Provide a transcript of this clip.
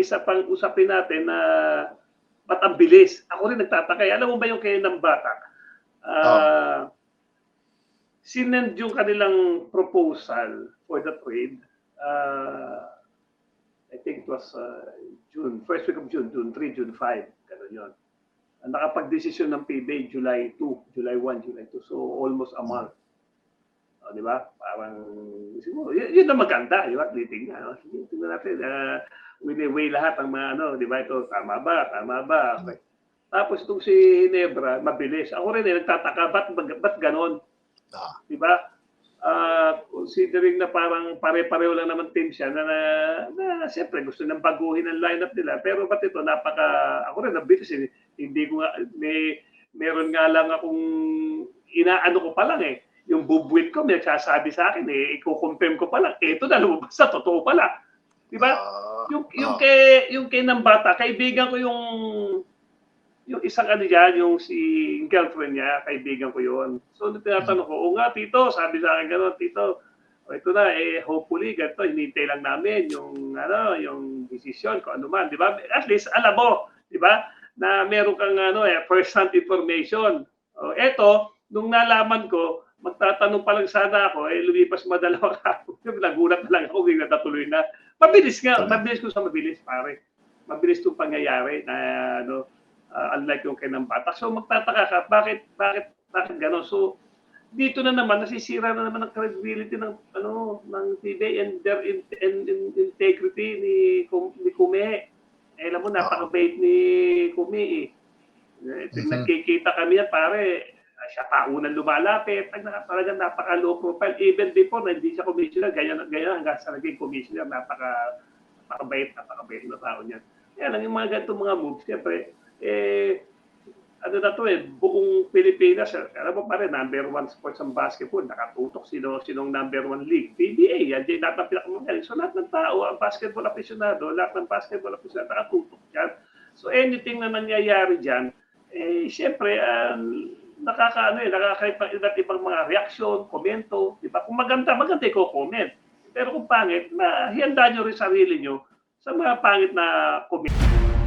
isa pang usapin natin na ba't ang bilis? Ako rin nagtataka. eh. Alam mo ba yung kay ng bata? Ah, sinend yung kanilang proposal for the trade. ah, I think it was ah, June, first week of June, June 3, June 5. Ganun yun. Ang nakapag-desisyon ng PBA July 2, July 1, July 2. So almost a month. O, di ba? Parang, siguro, yun, yun na maganda, di ba? Titingnan, no? Tingnan natin. Uh, wini-weigh lahat ang mga ano, di ba? Ito, tama ba? Tama ba? Okay. Tapos itong si Hinebra, mabilis. Ako rin eh, nagtataka, ba't, ba't ganon? Ah, Di ba? Ah, considering na parang pare-pareho lang naman team siya na, na, na siyempre gusto nang baguhin ang lineup nila. Pero ba't ito, napaka, ako rin nabilis eh. Hindi ko nga, may, meron nga lang akong, inaano ko pa lang eh. Yung bubwit ko, may nagsasabi sa akin eh, i-confirm ko pa lang. Ito na, lumabas na, totoo pala. Di ba? ah, yung yung ah. kay yung kay ng bata, kaibigan ko yung yung isang ano diyan, yung si girlfriend niya, kaibigan ko yun. So tinatanong ko, o nga tito, sabi sa akin gano'n, tito, o ito na, eh hopefully ganito, hinintay lang namin yung ano, yung desisyon ko ano man, di ba? At least alam mo, di ba? Na meron kang ano eh first hand information. O eto, nung nalaman ko, magtatanong pa lang sana ako, eh lumipas madalawang araw. Nagulat na lang ako, bigla natuloy na. Mabilis nga, mabilis ko sa mabilis, pare. Mabilis itong pangyayari na ano, ah, unlike yung kay ng bata. So magtataka ka, bakit, bakit, bakit gano'n? So, dito na naman, nasisira na naman ang credibility ng, ano, ng PBA and their in, in, in- integrity ni, ni Kume. Eh, alam mo, napaka-bait ni Kume eh. Eh, Mhm. Nagkikita kami yan, pare, siya pa unang lumalapit. Talagang napaka-low profile. Even before na hindi siya commissioner, ganyan, ganyan hanggang sa naging commissioner, napaka, napaka-bait, napaka-bait na tao niyan. Kaya lang yung mga ganitong mga moves, siyempre, eh, ano na to eh, buong Pilipinas, alam mo pa rin, number one sports ang basketball, nakatutok sino, sinong number one league, PBA, yan, yan lahat ng pinakamagaling. So lahat ng tao, ang basketball aficionado, lahat ng basketball aficionado, nakatutok yan. So anything na nangyayari dyan, eh, siyempre, ah, nakakaano eh, nakakaiba iba't ibang mga reaksyon, komento, di ba? Kung maganda, maganda ko comment. Pero kung pangit, na hihanda nyo rin sarili nyo sa mga pangit na comment.